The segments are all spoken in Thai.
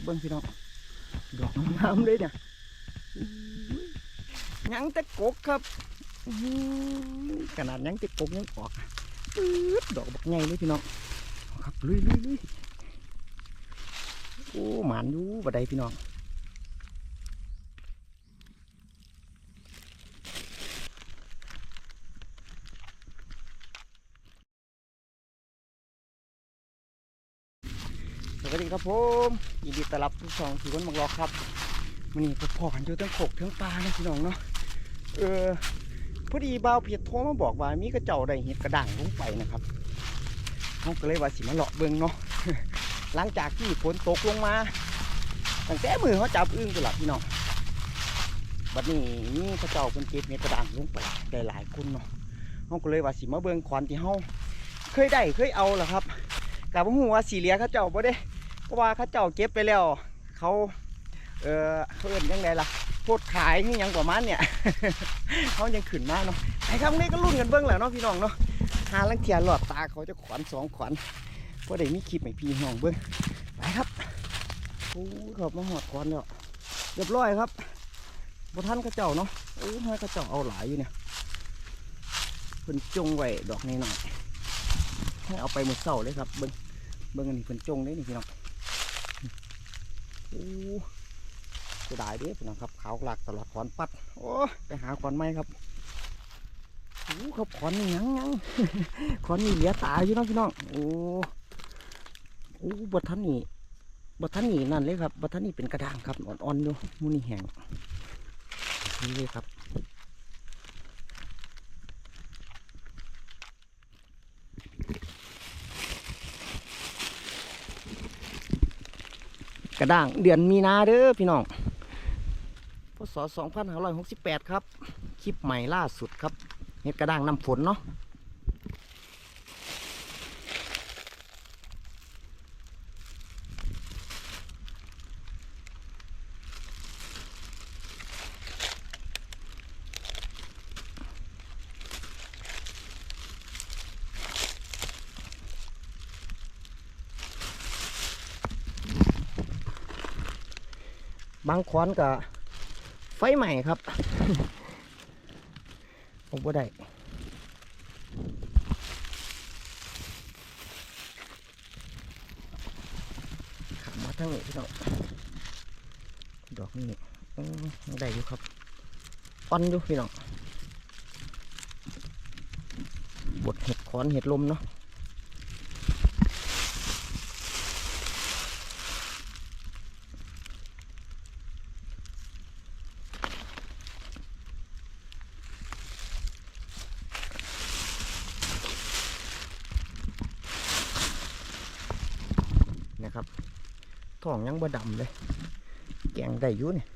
ครับเบิ้งพี่น้องดอกงามๆเลยเนี่ยยังแต่กกครับอื้อหือขนาดยังแต่กกยังออกอะปื๊ดดอกบักใหญ่เลยพี่น้องเอาครับลุยลุยลุยโอ้หมานอยู่บัดใดพี่น้อง สวัสดีครับผมยินดีต้อนรับทุกช่องที่คนมักรอครับมันนี่พอกันอยู่ทั้งขกทั้งปลานะพี่น้องเนาะเออพอดีบ่าวเพียรโทรมาบอกว่ามีกระเจ้าได้เห็ดกระด่างลงไปนะครับเขาก็เลยว่าสิมาเลาะเบิ่งเนาะหลังจากที่ฝนตกลงมาตั้งแต่มือเขาจับอึ้งตัวหลับพี่น้องบัดนี้มีกระเจ้าเป็นเก็บเห็ดกระด่างลงไปได้หลายคนเนาะเขาก็เลยว่าสิมาเบิ่งขอนที่เขาเคยได้เคยเอาเหรอครับกับหัวสีเหลียเขาเจ้าบ่ได้ ราะว่าเขาเจ้าเก็บไปแล้ว เขาเออเขาเอินยังไงล่ะโพดขายนี่ยังประมาณเนี่ยเขายังขึ้นมากเนาะไอ้ครับนี่ก็รุ่นกันเบื้องแหล้วเนาะพี่น้องเนาะหาลังเทียนหลอดตาเขาจะขวัญสองขวัญเพราะได้มีคลิปให้พี่น้องเบื้องไปครับโอ้ขอบมาหอดขวัญแล้วเรียบร้อยครับบท่านเขาเจ้าเนาะโอ้ให้เขาเจ้าเอาหลายอยู่เนี่ยเพิ่นจงไว้ดอกนี้หน่อยให้เอาไปหมดเสาเลยครับเบิ้งเบิ่งอันนี้เพิ่นจงได้นี่พี่น้อง โอ้จะได้ดิพี่น้องครับขาวหลักตลอดขอนปัด โอ้ไปหาขอนไม้ครับโอ้ครับขอนนี่ยังยังขอนนี่เหลียตาอยู่น้องพี่น้องโอ้โอ้บัทันนี่บัทันนี่นั่นเลยครับบัทันนี่เป็นกระด้างครับอ่อนๆอยู่มูนี่แห้งนี่เลยครับ กระด้างเดือนมีนาเด้อพี่น้องพศ2568 ครับ คลิปใหม่ล่าสุดครับเห็ดกระด้างน้ำฝนเนาะ บางคอนกับไฟใหม่ครับผมบ่ได้ขับมาทั้งนี้พี่น้องดอกนี่อืมยังได้อยู่ครับอ่อนอยู่พี่น้องบดเห็ดขอนเห็ดลมเนาะ ท้องยังบ่ดำเลย แกงได้อยู่เนี่ย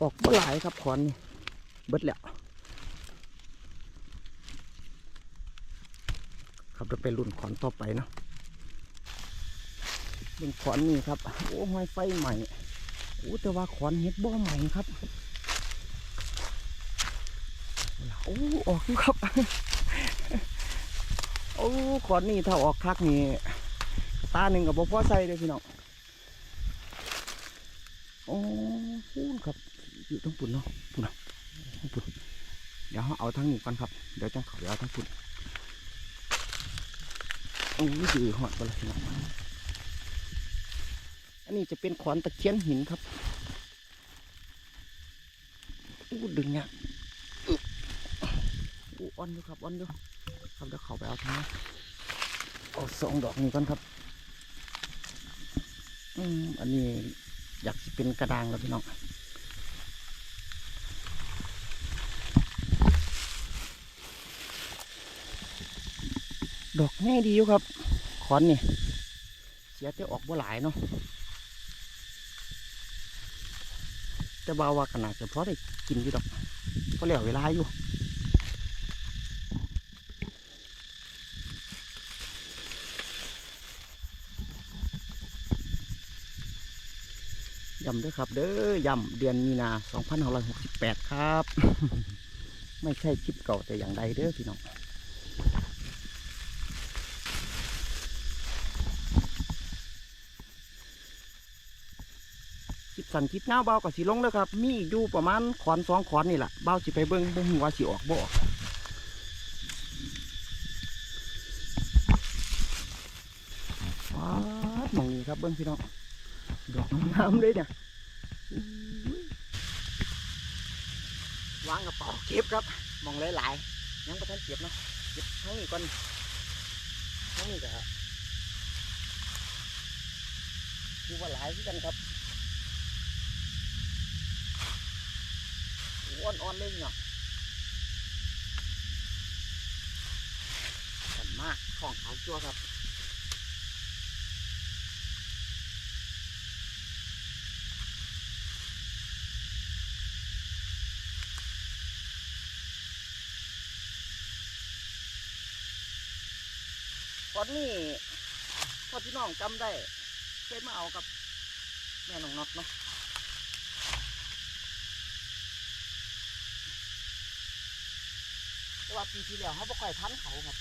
ออกบ่หลายครับขอนนี่เบิดแล้วครับจะไปรุ่นขอนต่อไปเนาะเป็นขอนนี่ครับ โอ้หอยไฟใหม่โอ้แต่ว่าขอนเห็ดบ่ใหม่ครับ โอ้ออกอยู่ครับ โอ้ขอนนี่ถ้าออกคักนี่ตาหนึ่งกับบ่พอใส่เลยพี่น้องโอ้พูนครับ อยู่ทั้งปุ่นเนาะปุ่นเนาะปุ่นเดี๋ยวเอาทั้งนี้ก่อนครับ เดี๋ยวจังเขาไปเอาทั้งปุ่นโอ้ยดือหอดไปเลยพี่น้องอันนี้จะเป็นขอนตะเคียนหินครับอู้ดึงเนี่ย อู้อ่อนอยู่ครับอ่อนอยู่ครับเดี๋ยวเขาไปเอาทางนี้เอาสองดอกนี้ก่อนครับ อืมอันนี้อยากสิเป็นกระดางแล้วพี่น้องดอกแง่ดีอยู่ครับขอนนี่ เสียแต่ออกบ่หลายเนาะแต่บ่าว่าขนาดจะพอได้กินอยู่ดอกก็เหลือเวลาอยู่ ย้ำด้วยครับ เด้อย้ำเดือนมีนา2568 ครับ ไม่ใช่คลิปเก่าแต่อย่างใดเด้อพี่น้องคลิปสั่นคลิปเงาเบากับสีลงเลยครับ มีอยู่ประมาณขอนสองขอนนี่แหละเบาสิไปเบิ้งบ่หัวาสิออกบ่ออกว้าวมองนี้ครับเบิ้งพี่น้อง ดอกงามเลยเนี่ยวางกระเป๋าเก็บครับมองหลายๆยังประทันเก็บเนาะเก็บทั้งนี้ก่อนทั้งนี้ก็คือว่าหลายที่กันครับอ่อนๆเลยเนาะกันมากของเขาจัวครับ ตอนนี้พ่อพี่น้องจำได้เคยมาเอากับ แม่น้องน็อตเนาะว่าปีที่แล้วเขาบ่ค่อยทันเขาครับ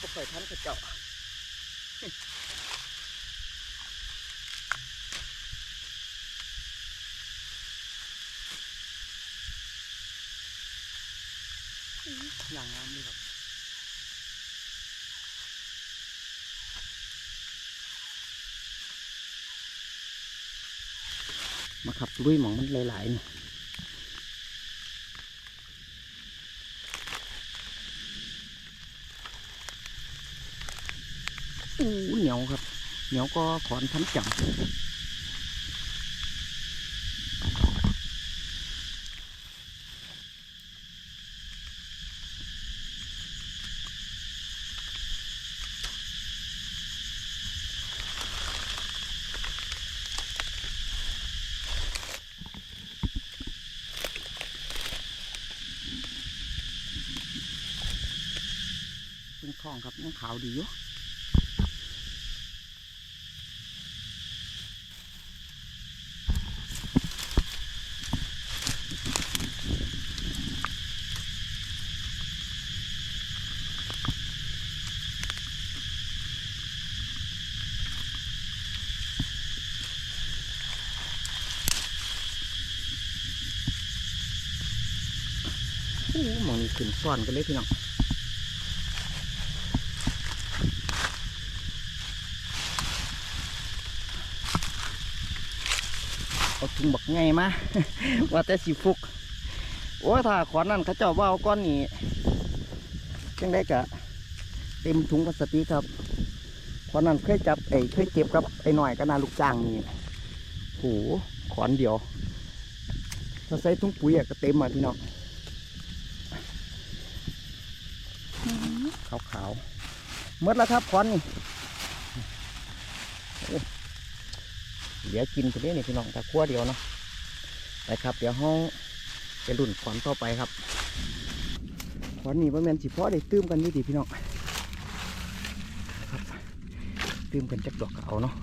บ่ค่อยทันเขาเจ้าอย่างงามเลยครับ มาขับลุยหมองมันหลายๆนี่อู้เหนียวครับ เหนียวก็ขอนพันจัง องครับยังขาวดีอยู่อู้หมองนี้ขึ้นซ้อนกันเลยพี่น้อง เอาถุงบักไงมาว่าแต่สีฟุกโอ้ยถ้าขอนนั่นเขาเจ้าว่าเอาก้อนนี้จังได้กะเต็มถุงพลาสติกครับขอนนั้นเคยจับไอ้เคยเก็บกับไอ้หน่อยก็นาลูกจ้างนี่โหขอนเดียวถ้าใส่ถุงปุ๋ยก็เต็มอะพี่น้องขาวขาวๆหมดแล้วครับขอนนี่ เดี๋ยวกินตัวนี้นี่พี่น้องแต่ขั้วเดียวเนาะไปครับ เดี๋ยวห้องไปรุ่นขอนต่อไปครับขอนนี่ว่าแมนสิพ่อได้ตื้มกันนี่ดีพี่น้องครับตื้มกันจักดอกก็เอาเนาะ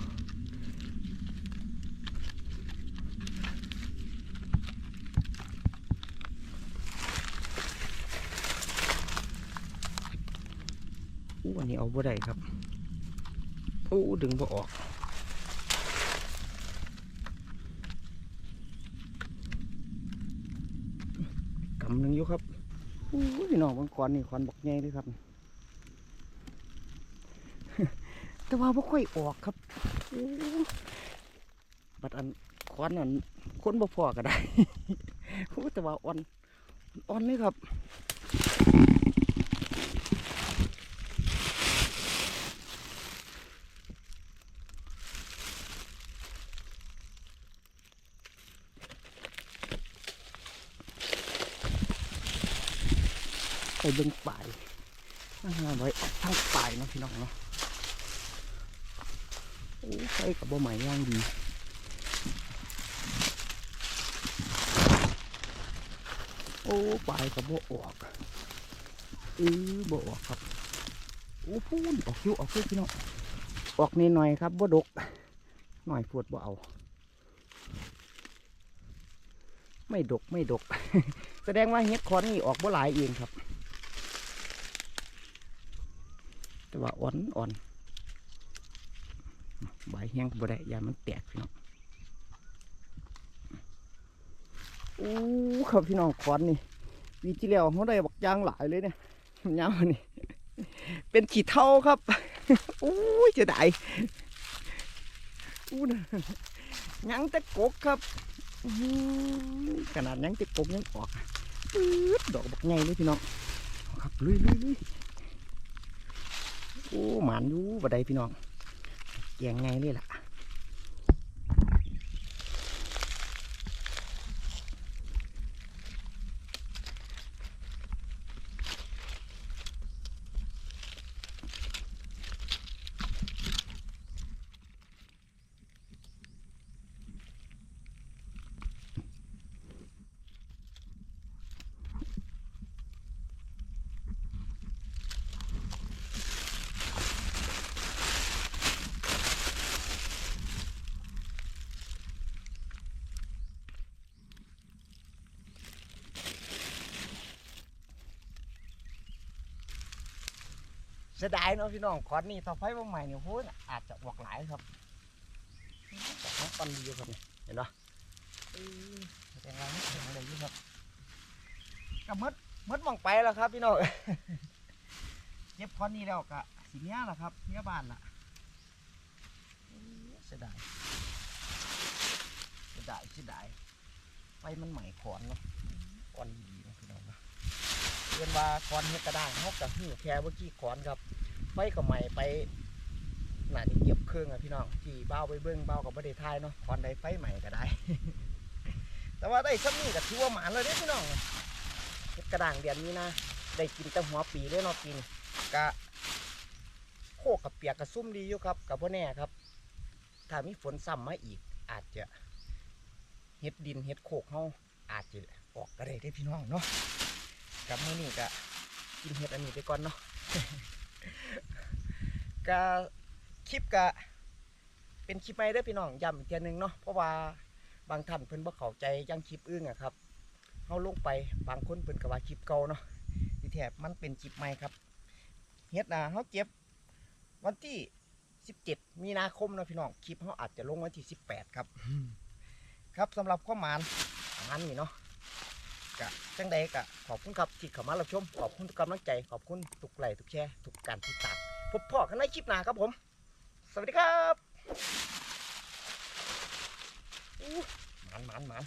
อู้อันนี้เอาบ่ได้ครับอู้ดึงบ่ออก หนึ่งอยู่ครับอู้ยน้องบางคอนนี่ควันบอกแง่เลยครับ แต่ว่าบ่ค่อยออกครับอู้บัดอันควันอันคนบ่พอก็ได้แต่ว่าอ่อนอ่อนเลยครับ เบิ่งป่ายอ่าไว้ทั้งป่ายนะพี่น้องเนาะโอ้ใส่กับบ่ใหม่ย่างดีโอ้ป่ายกับบ่ออกเออบ่ออกครับโอ้พูนออกอยู่ออกอยู่พี่น้องออกนิดหน่อยครับบ่ดกหน่อยปวดบ่เอาไม่ดกไม่ดก แสดงว่าเฮ็ดคอนนี่ออกบ่หลายเองครับ แต่ว่าอ่อนอ่อนใบแห้งบ่ได้ยามันแตกพี่น้องอู้ครับพี่น้องคอนนี่วีที่แล้วเขาได้บักยางหลายเลยเนี่ยยาวนี่ เป็นขีดเท่าครับอู้ยจะได้อู้นะยังแต่กกครับขนาดยังแต่กกยังออกปื๊ดดอกบักไงเลยพี่น้องครับลุยลุยลุย โอ้หมานอยู่บัดใดพี่น้องแกงไงเลยล่ะ เสียดายเนาะพี่น้องคอนนี่ต่อไปว่าใหม่เนี่ยโหอาจจะออกหลายครับตองปันดีครับนี่เห็นเนาะแสดงว่าไม่ถึงอะไรยู่ครับก็มดมดมองไปแล้วครับพี่น้องเก็บคอนนี้แล้วก็สีเนี้ยแหละครับเนี้ยบ้านละเสียดายเสียดายเสียดายไฟมันใหม่ขอนเนาะคอนดีนะพี่น้องนะ เรียนว่าคอนเฮ็ดกระด้างเขากับหูแค่เมื่อกี้คอนครับไฟก็ใหม่ไปน่าจะเก็บเครื่องอะพี่น้องที่เบ้าไปเบิ้งเบ้ากับประเทศไทยเนาะคอนได้ไฟใหม่ก็ได้ แต่ว่าได้สักนี่ก็ถือว่าหมานเลยเด้พี่น้องเฮ็ดกระด้างเดือนนี้นะได้กินแต่หัวปีเลยเนาะกินกะโคกกับเปียกกระซุ่มดีอยู่ครับกับพ่อแน่ครับถ้ามีฝนซ้ำมาอีก อาจจะเฮ็ดดินเฮ็ดโคกเฮาอาจจะออกก็ได้เด้พี่น้องเนาะ กับมื้อนี้ก็กินเห็ดอันนี้ไปก่อนเนาะก็คลิปก็เป็นคลิปใหม่เด้อพี่น้องย้ำอีกเทียนึงเนาะเพราะว่าบางท่านเพิ่นบ่เข้าใจยังคลิปอื่นอะครับเฮาลงไปบางคนเพิ่นก็ว่าคลิปเก่าเนาะที่แท้มันเป็นคลิปใหม่ครับเฮ็ดนะเฮาเก็บวันที่ 17 มีนาคมนะพี่น้องคลิปเฮาอาจจะลงวันที่ 18 ครับ ครับสำหรับข้อมานมานี้เนาะ กะจังใดกะขอบคุณครับที่เข้ามารับชม ขอบคุณทุกกำลังใจ ขอบคุณทุกไลค์ทุกแชร์ทุกการติดตามพบพ่อกันในคลิปหน้าครับผม สวัสดีครับหมันหมันหมัน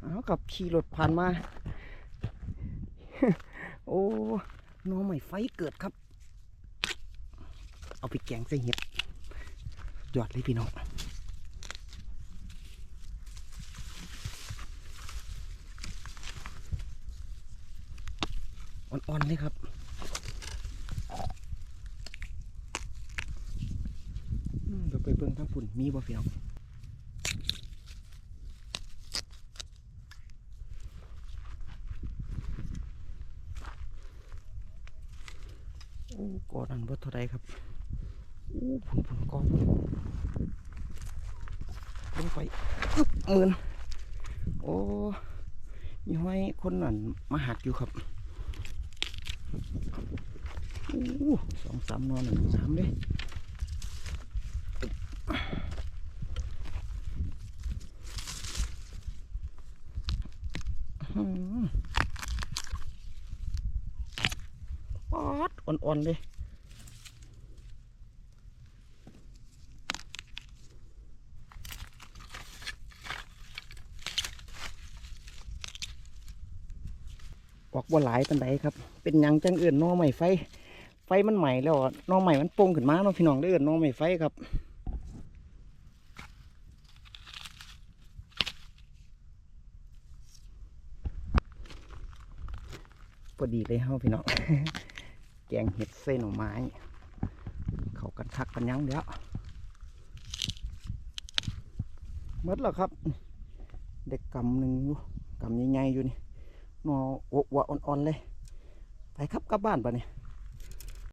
เอากับขี่รถผ่านมา โอ้น้องใหม่ไฟเกิดครับ เอาไปแกงใส่เห็ดยอดเลยพี่น้อง อ่อนๆเลยครับเดี๋ยวไปเบิ่งทั้งฝุ่นมีบ่เฟียวโอ้กอดันบ่เท่าไรครับโอ้ผุนผุนกองลงไปอึ๊บหมื่นโอ้มีห้อยคนนั่นมาหักอยู่ครับ สองสามนอนหนึ่งสามเลยอื้อหือป๊อดอ่อนๆเลยออกบ่หลายปันใดครับ เป็นยังจังเอื่นหนอใหม่ไฟ ไฟมันใหม่แล้วอะหนอใหม่มันโป่งขึ้นมาเนาะพี่น้องได้เอื่นหนอใหม่ไฟครับพอดีเลยเฮาพี่น้องแกงเห็ดเส้นหน่อไม้ เขากันคักกันยั้งแล้วหมดแล้วครับ เด็กกำหนึ่งกำใหญ่ๆอยู่นี่นอโอ้วอ่อนๆเลย ไปครับกลับบ้านปะเนี่ย